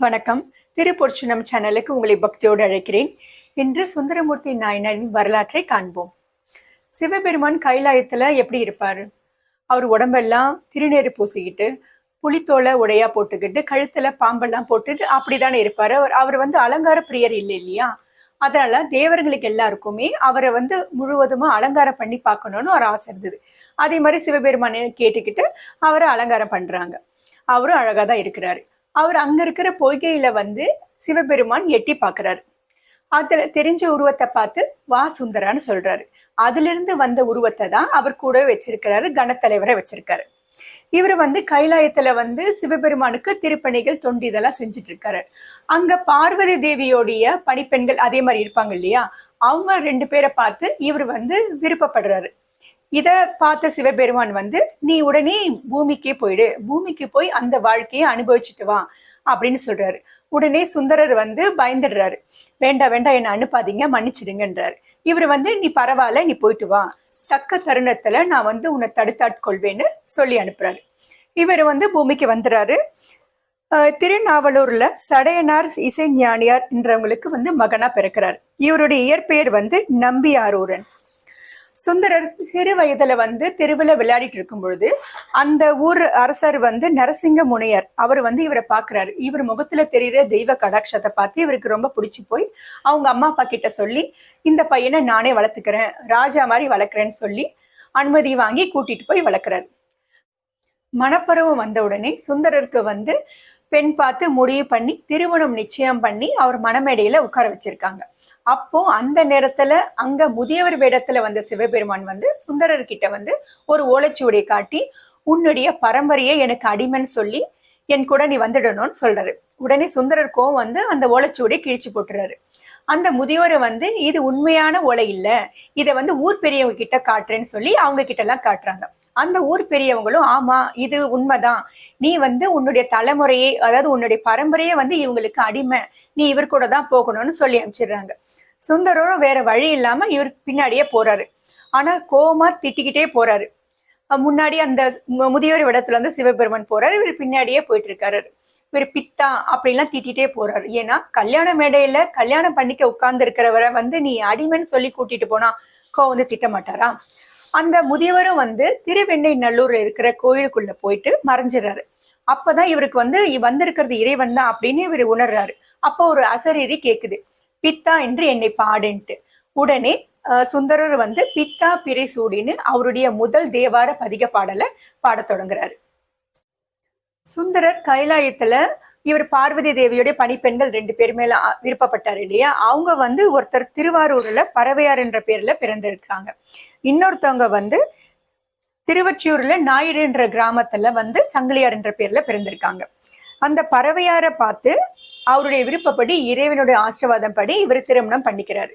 வணக்கம். திருப்பொற்சுனம் சேனலுக்கு உங்களை பக்தியோடு அழைக்கிறேன். இன்று சுந்தரமூர்த்தி நாயனரின் வரலாற்றை காண்போம். சிவபெருமான் கைலாயத்துல எப்படி இருப்பாரு? அவர் உடம்பெல்லாம் திருநீறு பூசிக்கிட்டு புலித்தோலை உடையா போட்டுக்கிட்டு கழுத்துல பாம்பெல்லாம் போட்டுட்டு அப்படிதானே இருப்பாரு. அவர் அவர் வந்து அலங்கார பிரியர் இல்லை இல்லையா? அதனால தேவர்களுக்கு எல்லாருக்குமே அவரை வந்து முழுவதுமா அலங்காரம் பண்ணி பார்க்கணும்னு ஒரு ஆசை இருந்தது. அதே மாதிரி சிவபெருமானை கேட்டுக்கிட்டு அவரை அலங்காரம் பண்றாங்க. அவரும் அழகா தான் இருக்கிறாரு. அவர் அங்க இருக்கிற பொய்கையில வந்து சிவபெருமான் எட்டி பாக்குறாரு அதுல தெரிஞ்ச உருவத்தை பார்த்து வா சுந்தரான்னு சொல்றாரு. அதுல இருந்து வந்த உருவத்தை தான் அவர் கூட வச்சிருக்கிறாரு கணத்தலைவரை வச்சிருக்காரு. இவர் வந்து கைலாயத்துல வந்து சிவபெருமானுக்கு திருப்பணிகள் தொண்டு இதெல்லாம் செஞ்சுட்டு இருக்காரு. அங்க பார்வதி தேவியோடைய பணிப்பெண்கள் அதே மாதிரி இருப்பாங்க இல்லையா? அவங்க ரெண்டு பேரை பார்த்து இவர் வந்து விருப்பப்படுறாரு. இதை பார்த்த சிவபெருமான் வந்து நீ உடனே பூமிக்கே போயிடு. பூமிக்கு போய் அந்த வாழ்க்கையை அனுபவிச்சுட்டு வா அப்படின்னு சொல்றாரு. உடனே சுந்தரர் வந்து பயந்துடுறாரு. வேண்டாம் வேண்டாம் என்னை அனுப்பாதீங்க மன்னிச்சிடுங்கன்றாரு. இவர் வந்து நீ பரவாயில்ல நீ போயிட்டு வா. தக்க தருணத்துல நான் வந்து உன்னை தடுத்தாட்கொள்வேன்னு சொல்லி அனுப்புறாரு. இவர் வந்து பூமிக்கு வந்துடுறாரு. திருநாவலூர்ல சடையனார் இசைஞானியார் என்றவங்களுக்கு வந்து மகனா பிறக்கிறார். இவருடைய இயற்பெயர் வந்து நம்பியாரூரன். சுந்தரர் சிறு வயதுல வந்து தெருவில் விளையாடிட்டு இருக்கும் பொழுது அந்த ஊர் அரசர் வந்து நரசிங்க முனையர் அவர் வந்து இவரை பாக்குறாரு. இவர் முகத்துல தெரியுற தெய்வ கடாட்சத்தை பார்த்து இவருக்கு ரொம்ப பிடிச்சி போய் அவங்க அம்மா அப்பா கிட்ட சொல்லி இந்த பையனை நானே வளர்த்துக்கிறேன் ராஜா மாதிரி வளர்க்குறேன்னு சொல்லி அனுமதி வாங்கி கூட்டிட்டு போய் வளர்க்குறாரு. மணப்பருவம் வந்த உடனே சுந்தரருக்கு வந்து பெண் பார்த்து முடிவு பண்ணி திருமணம் நிச்சயம் பண்ணி அவர் மணமேடையில உட்கார வச்சிருக்காங்க. அப்போ அந்த நேரத்துல அங்க முதியவர் வேடத்துல வந்த சிவபெருமான் வந்து சுந்தரர்கிட்ட வந்து ஒரு ஓலைச்சுவடியை காட்டி உன்னுடைய பரம்பரையை எனக்கு அடிமைன்னு சொல்லி என் கூட நீ வந்துடணும்னு சொல்றாரு. உடனே சுந்தரர் கோவம் வந்து அந்த ஓலைச்சுவடியை கிழிச்சு போட்டுறாரு. அந்த முதியோரை வந்து இது உண்மையான ஓலை இல்லை. இதை வந்து ஊர் பெரியவங்க கிட்ட காட்டுறேன்னு சொல்லி அவங்க கிட்ட எல்லாம் காட்டுறாங்க. அந்த ஊர் பெரியவங்களும் ஆமா இது உண்மைதான். நீ வந்து உன்னுடைய தலைமுறையே அதாவது உன்னுடைய பரம்பரையே வந்து இவங்களுக்கு அடிமை. நீ இவர் கூட தான் போகணும்னு சொல்லி அனுப்பிச்சிடுறாங்க. சுந்தரரும் வேற வழி இல்லாம இவர் பின்னாடியே போறாரு. ஆனா கோவமா திட்டிக்கிட்டே போறாரு. முன்னாடி அந்த முதியோர் இடத்துல வந்து சிவபெருமன் போறாரு. இவர் பின்னாடியே போயிட்டு இருக்காரு இவர் பித்தா அப்படின்லாம் திட்டிகிட்டே போறாரு. ஏன்னா கல்யாண மேடையில கல்யாணம் பண்ணிக்க உட்கார்ந்து இருக்கிறவரை வந்து நீ அடிமைன்னு சொல்லி கூட்டிட்டு போனா கோ வந்து திட்ட மாட்டாரா? அந்த முதியவரும் வந்து திருவெண்ணை நல்லூர்ல இருக்கிற கோயிலுக்குள்ள போயிட்டு மறைஞ்சிடறாரு அப்பதான் இவருக்கு வந்து வந்திருக்கிறது இறைவன் தான் அப்படின்னு இவர் உணர்றாரு. அப்போ ஒரு அசரீரி கேக்குது. பித்தா என்று என்னை பாடுன்ட்டு. உடனே சுந்தரர் வந்து பித்தா பிறை சூடின்னு அவருடைய முதல் தேவார பதிக பாடலை பாடத் தொடங்குறாரு. சுந்தரர் கைலாயத்துல இவர் பார்வதி தேவியுடைய பணிப்பெண்கள் ரெண்டு பேர் மேல விருப்பப்பட்டார் இல்லையா? அவங்க வந்து ஒருத்தர் திருவாரூர்ல பறவையார் என்ற பேர்ல பிறந்திருக்காங்க. இன்னொருத்தவங்க வந்து திருவொற்றியூர்ல ஞாயிறு என்ற கிராமத்துல வந்து சங்கிலியார் என்ற பேர்ல பிறந்திருக்காங்க. அந்த பறவையாரை பார்த்து அவருடைய விருப்பப்படி இறைவனுடைய ஆசீர்வாதம் படி இவர் திருமணம் பண்ணிக்கிறாரு.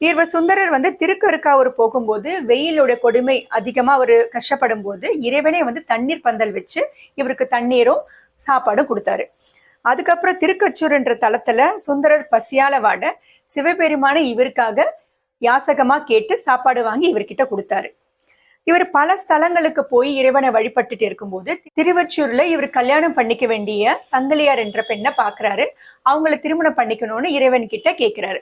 இவர் சுந்தரர் வந்து திருக்கருக்காவூர் போகும்போது வெயிலோட கொடுமை அதிகமா அவர் கஷ்டப்படும் போது இறைவனே வந்து தண்ணீர் பந்தல் வச்சு இவருக்கு தண்ணீரும் சாப்பாடும் கொடுத்தாரு. அதுக்கப்புறம் திருக்கச்சூர் என்ற தளத்துல சுந்தரர் பசியால வாட சிவபெருமான இவருக்காக யாசகமா கேட்டு சாப்பாடு வாங்கி இவர்கிட்ட கொடுத்தாரு. இவர் பல ஸ்தலங்களுக்கு போய் இறைவனை வழிபட்டுட்டு இருக்கும்போது திருவச்சூர்ல இவர் கல்யாணம் பண்ணிக்க வேண்டிய சங்கலியார் என்ற பெண்ணை பாக்குறாரு. அவங்கள திருமணம் பண்ணிக்கணும்னு இறைவன் கிட்ட கேட்கிறாரு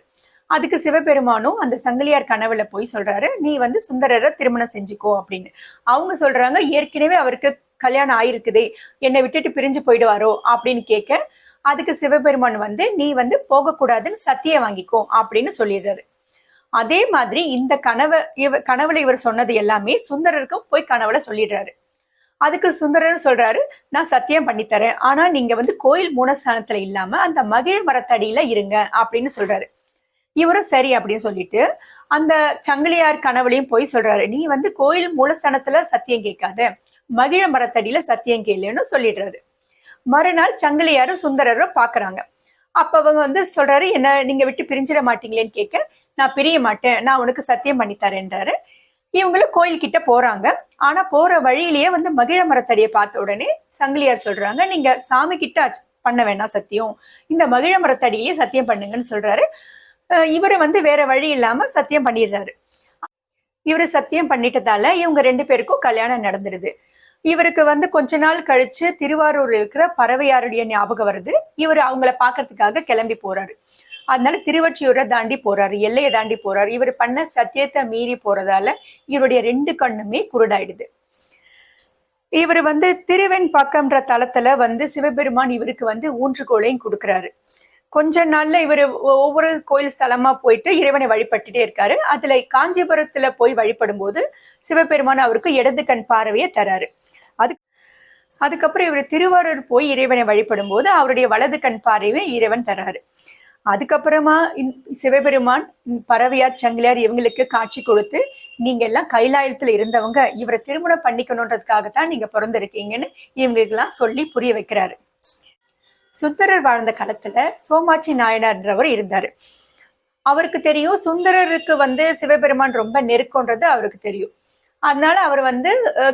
அதுக்கு சிவபெருமானும் அந்த சங்கிலியார் கனவுல போய் சொல்றாரு நீ வந்து சுந்தரரை திருமணம் செஞ்சுக்கோ அப்படின்னு. அவங்க சொல்றாங்க ஏற்கனவே அவருக்கு கல்யாணம் ஆயிருக்குதே என்னை விட்டுட்டு பிரிஞ்சு போயிடுவாரோ அப்படின்னு கேட்க அதுக்கு சிவபெருமான் வந்து நீ வந்து போகக்கூடாதுன்னு சத்திய வாங்கிக்கோ அப்படின்னு சொல்லிடுறாரு. அதே மாதிரி இந்த கனவை இவ கனவுல இவர் சொன்னது எல்லாமே சுந்தரருக்கும் போய் கனவுல சொல்லிடுறாரு. அதுக்கு சுந்தரர் சொல்றாரு நான் சத்தியம் பண்ணித்தரேன் ஆனா நீங்க வந்து கோயில் மூலஸ்தானத்துல இல்லாம அந்த மகிழ் மரத்தடியில இருங்க அப்படின்னு சொல்றாரு. இவரும் சரி அப்படின்னு சொல்லிட்டு அந்த சங்கிலியார் கனவுலையும் போய் சொல்றாரு. நீ வந்து கோயில் மூலஸ்தானத்துல சத்தியம் கேட்காத. மகிழ மரத்தடியில சத்தியம் கேளுன்னு சொல்லிடுறாரு. மறுநாள் சங்கிலியாரும் சுந்தரரும் பாக்குறாங்க அப்ப அவங்க வந்து சொல்றாரு என்ன நீங்க விட்டு பிரிஞ்சிட மாட்டீங்களேன்னு கேட்க நான் பிரிய மாட்டேன். நான் உனக்கு சத்தியம் பண்ணி தரேன்றாரு. இவங்களும் கோயில் கிட்ட போறாங்க. ஆனா போற வழியிலேயே வந்து மகிழ மரத்தடியை பார்த்த உடனே சங்கிலியார் சொல்றாங்க நீங்க சாமி கிட்ட பண்ண வேணாம் சத்தியம். இந்த மகிழ மரத்தடியிலேயே சத்தியம் பண்ணுங்கன்னு சொல்றாரு. இவரு வந்து வேற வழி இல்லாம சத்தியம் பண்ணிடுறாரு. இவரு சத்தியம் பண்ணிட்டதால இவங்க ரெண்டு பேருக்கும் கல்யாணம் நடந்துடுது இவருக்கு வந்து கொஞ்ச நாள் கழிச்சு திருவாரூர் இருக்கிற பறவையாருடைய ஞாபகம் வருது. இவர் அவங்கள பாக்குறதுக்காக கிளம்பி போறாரு. அதனால திருவற்றியூரை தாண்டி போறாரு எல்லையை தாண்டி போறாரு. இவர் பண்ண சத்தியத்தை மீறி போறதால இவருடைய ரெண்டு கண்ணுமே குருடாயிடுது. இவர் வந்து திருவெண்பாக்கம்ன்ற தளத்துல வந்து சிவபெருமான் இவருக்கு வந்து ஊன்றுகோலையும் கொடுக்குறாரு. கொஞ்ச நாள்ல இவர் ஒவ்வொரு கோயில் ஸ்தலமா போயிட்டு இறைவனை வழிபட்டுட்டே இருக்காரு. அதுல காஞ்சிபுரத்துல போய் வழிபடும் போது சிவபெருமான் அவருக்கு இடது கண் பார்வையை தராரு. அது அதுக்கப்புறம் இவர் திருவாரூர் போய் இறைவனை வழிபடும் போது அவருடைய வலது கண் பார்வையை இறைவன் தராரு. அதுக்கப்புறமா சிவபெருமான் பறவையார் சங்கிலியார் இவங்களுக்கு காட்சி கொடுத்து நீங்க எல்லாம் கைலாயத்துல இருந்தவங்க இவரை திருமணம் பண்ணிக்கணுன்றதுக்காகத்தான் நீங்க பிறந்திருக்கீங்கன்னு இவங்களுக்கெல்லாம் சொல்லி புரிய வைக்கிறாரு. சுந்தரர் வாழ்ந்த காலத்துல சோமாச்சி நாயனார்ன்றவர் இருந்தாரு. அவருக்கு தெரியும் சுந்தரருக்கு வந்து சிவபெருமான் ரொம்ப நெருக்கம்ன்றது அவருக்கு தெரியும். அதனால அவர் வந்து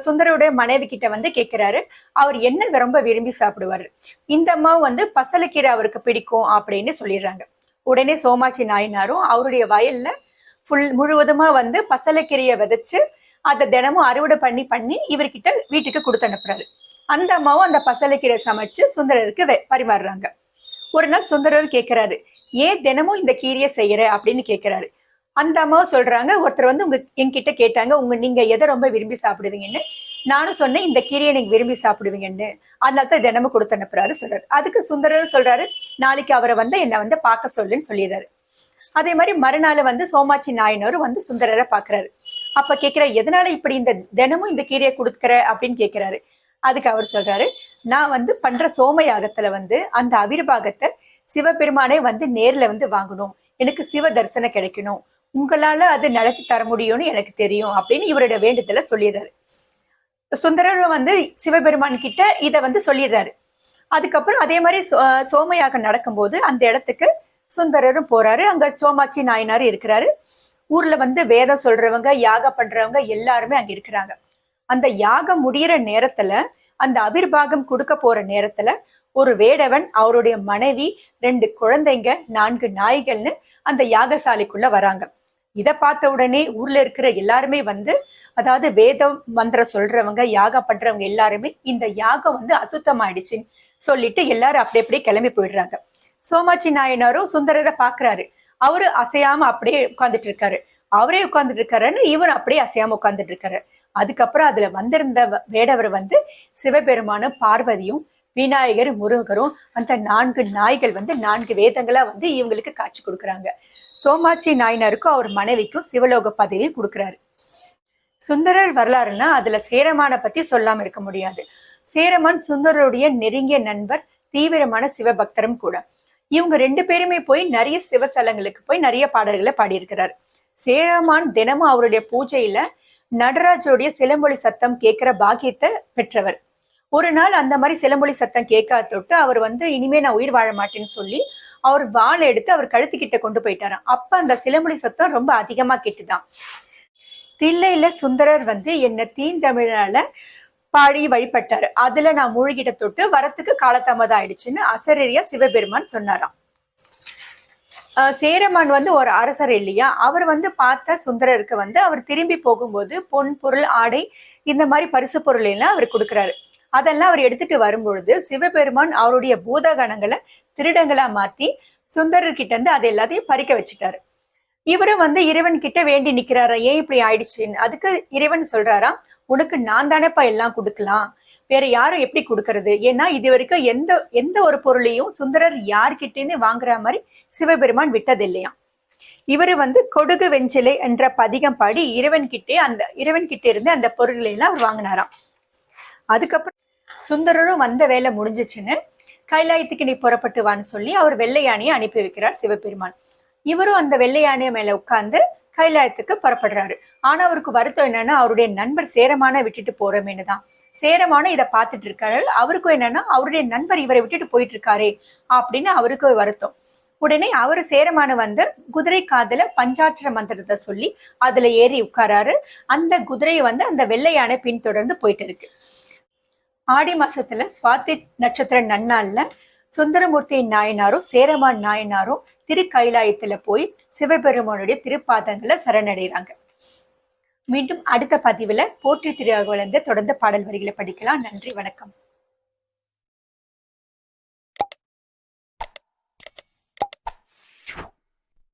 சுந்தரருடைய மனைவி கிட்ட வந்து கேட்கிறாரு அவர் என்ன ரொம்ப விரும்பி சாப்பிடுவாரு. இந்த அம்மாவும் வந்து பசலைக்கீரை அவருக்கு பிடிக்கும் அப்படின்னு சொல்லிடுறாங்க. உடனே சோமாச்சி நாயனாரும் அவருடைய வயல்ல ஃபுல் முழுவதுமா வந்து பசலைக்கீரையை விதைச்சு அதை தினமும் அறுவடை பண்ணி பண்ணி இவர்கிட்ட வீட்டுக்கு கொடுத்து அனுப்புறாரு. அந்த அம்மாவும் அந்த பசலைக்கீரை சமைச்சு சுந்தரருக்கு பரிமாறுறாங்க. ஒரு நாள் சுந்தரர் கேட்கிறாரு ஏன் தினமும் இந்த கீரையை செய்யற? அப்படின்னு கேட்கிறாரு அந்த அம்மாவும் சொல்றாங்க ஒருத்தர் வந்து உங்க என்கிட்ட கேட்டாங்க உங்க நீங்க எதை ரொம்ப விரும்பி சாப்பிடுவீங்கன்னு? நானும் சொன்னேன் இந்த கீரையை நீங்க விரும்பி சாப்பிடுவீங்கன்னு. அதனால தான் தினமும் கொடுத்து அனுப்புறாரு சொல்றாரு. அதுக்கு சுந்தரர் சொல்றாரு நாளைக்கு அவரை வந்து என்னை வந்து பார்க்க சொல்லுன்னு சொல்லிடுறாரு. அதே மாதிரி மறுநாள் வந்து சோமாச்சி நாயனரும் வந்து சுந்தரரை பாக்குறாரு. அப்ப கேக்குறாரு எதனால இப்படி இந்த தினமும் இந்த கீரையை கொடுக்குற? அப்படின்னு கேக்குறாரு. அதுக்கு அவர் சொல்றாரு நான் வந்து பண்ற சோமயாகத்துல வந்து அந்த அவிர்வாகத்தை சிவபெருமானே வந்து நேர்ல வந்து வாங்கணும். எனக்கு சிவ தரிசனம் கிடைக்கணும். உங்களால அது நடத்தி தர முடியும்னு எனக்கு தெரியும் அப்படின்னு இவருடைய வேண்டுதலை சொல்லிடுறாரு. சுந்தரர் வந்து சிவபெருமான் கிட்ட இதை வந்து சொல்லிடுறாரு. அதுக்கப்புறம் அதே மாதிரி சோ- சோமயாகம் நடக்கும்போது அந்த இடத்துக்கு சுந்தரரும் போறாரு. அங்க சோமாட்சி நாயனார் இருக்கிறாரு. ஊர்ல வந்து வேதம் சொல்றவங்க யாகம் பண்றவங்க எல்லாருமே அங்க இருக்கிறாங்க. அந்த யாகம் முடியிற நேரத்துல அந்த அபிர்பாகம் கொடுக்க போற நேரத்துல ஒரு வேடவன் அவருடைய மனைவி ரெண்டு குழந்தைங்க நான்கு நாய்கள்னு அந்த யாகசாலைக்குள்ள வராங்க. இதை பார்த்த உடனே ஊர்ல இருக்கிற எல்லாருமே வந்து அதாவது வேதம் மந்திரம் சொல்றவங்க யாகம் பண்றவங்க எல்லாருமே இந்த யாகம் வந்து அசுத்தமாயிடுச்சுன்னு சொல்லிட்டு எல்லாரும் அப்படி அப்படியே கிளம்பி போயிடுறாங்க. சோமாச்சி நாயனாரும் சுந்தரரை பாக்குறாரு. அவரு அசையாம அப்படியே உட்காந்துட்டு இருக்காரு. அவரே உட்கார்ந்துட்டு இருக்காருன்னு இவர் அப்படியே அசையாம உட்கார்ந்துட்டு இருக்காரு. அதுக்கப்புறம் அதுல வந்திருந்த வேடவர் வந்து சிவபெருமானும் பார்வதியும் விநாயகர் முருகரும் அந்த நான்கு நாய்கள் வந்து நான்கு வேதங்களா வந்து இவங்களுக்கு காட்சி கொடுக்குறாங்க. சோமாச்சி நாயனருக்கும் அவர் மனைவிக்கும் சிவலோக பதவி கொடுக்குறாரு. சுந்தரர் வரலாறுனா அதுல சேரமான பத்தி சொல்லாம இருக்க முடியாது. சேரமான் சுந்தரருடைய நெருங்கிய நண்பர் தீவிரமான சிவபக்தரும் கூட. இவங்க ரெண்டு பேருமே போய் நிறைய சிவசலங்களுக்கு போய் நிறைய பாடல்களை பாடியிருக்கிறார். சேரமான் தினமும் அவருடைய பூஜையில நடராஜருடைய சிலம்பொலி சத்தம் கேட்கிற பாக்கியத்தை பெற்றவர். ஒரு நாள் அந்த மாதிரி சிலம்பொலி சத்தம் கேட்காத தொட்டு அவர் வந்து இனிமே நான் உயிர் வாழ மாட்டேன்னு சொல்லி அவர் வாழை எடுத்து அவர் கழுத்துக்கிட்ட கொண்டு போயிட்டாராம். அப்ப அந்த சிலம்பொலி சத்தம் ரொம்ப அதிகமா கேட்டுதான். தில்லையில சுந்தரர் வந்து என்ன தீந்தமிழால பாடி வழிபட்டாரு. அதுல நான் மூழ்கிட்ட தொட்டு வரத்துக்கு காலதாமதம் ஆயிடுச்சுன்னு அசரரியா சிவபெருமான் சொன்னாராம். சேரமான் வந்து ஒரு அரசர் இல்லையா? அவர் வந்து பார்த்த சுந்தரருக்கு வந்து அவர் திரும்பி போகும்போது பொன் பொருள் ஆடை இந்த மாதிரி பரிசு பொருள் எல்லாம் அவர் கொடுக்குறாரு. அதெல்லாம் அவர் எடுத்துட்டு வரும்பொழுது சிவபெருமான் அவருடைய பூதகணங்களை திருடங்களா மாத்தி சுந்தரர்கிட்ட இருந்து அது எல்லாத்தையும் பறிக்க வச்சுட்டாரு. இவரும் வந்து இறைவன் கிட்ட வேண்டி நிக்கிறாரா? ஏன் இப்படி ஆயிடுச்சுன்னு? அதுக்கு இறைவன் சொல்றாராம் உனக்கு நான் தானேப்பா எல்லாம் கொடுக்கலாம். வேற யாரும் எப்படி கொடுக்கறது? ஏன்னா இது வரைக்கும் எந்த எந்த ஒரு பொருளையும் சுந்தரர் யார்கிட்டேருந்து வாங்குற மாதிரி சிவபெருமான் விட்டது இல்லையா இவர் வந்து கொடுகு வெஞ்சிலை என்ற பதிகம் பாடி இறைவன்கிட்டே அந்த இறைவன் கிட்ட இருந்து அந்த பொருள்களை எல்லாம் அவர் வாங்கினாராம். அதுக்கப்புறம் சுந்தரரும் வந்த வேலை முடிஞ்சிச்சுன்னு கைலாயத்துக்கு நீ புறப்பட்டு வான்னு சொல்லி அவர் வெள்ளை யானையை அனுப்பி வைக்கிறார் சிவபெருமான். இவரும் அந்த வெள்ளை யானையை மேல உட்கார்ந்து கைலாயத்துக்கு புறப்படுறாரு. ஆனா அவருக்கு வருத்தம் என்னன்னா அவருடைய நண்பர் சேரமான விட்டுட்டு போறோமேனு தான். சேரமான இதை பார்த்துட்டு இருக்காரு. அவருக்கும் என்னன்னா அவருடைய நண்பர் இவரை விட்டுட்டு போயிட்டு இருக்காரே அப்படின்னு அவருக்கு ஒரு வருத்தம். உடனே அவர் சேரமான வந்து குதிரை காதுல பஞ்சாட்சர மந்திரத்தை சொல்லி அதுல ஏறி உட்காராரு. அந்த குதிரையை வந்து அந்த வெள்ளை யானை பின்தொடர்ந்து போயிட்டு இருக்கு. ஆடி மாசத்துல சுவாதி நட்சத்திர நன்னாள்ல சுந்தரமூர்த்தி நாயனாரும் சேரமான் நாயனாரும் திருக்கைலாயத்துல போய் சிவபெருமானுடைய திருப்பாதங்களை சரணடைறாங்க. மீண்டும் அடுத்த பதிவுல போற்றி திருவாக தொடர்ந்து பாடல் வரிகளை படிக்கலாம். நன்றி வணக்கம்.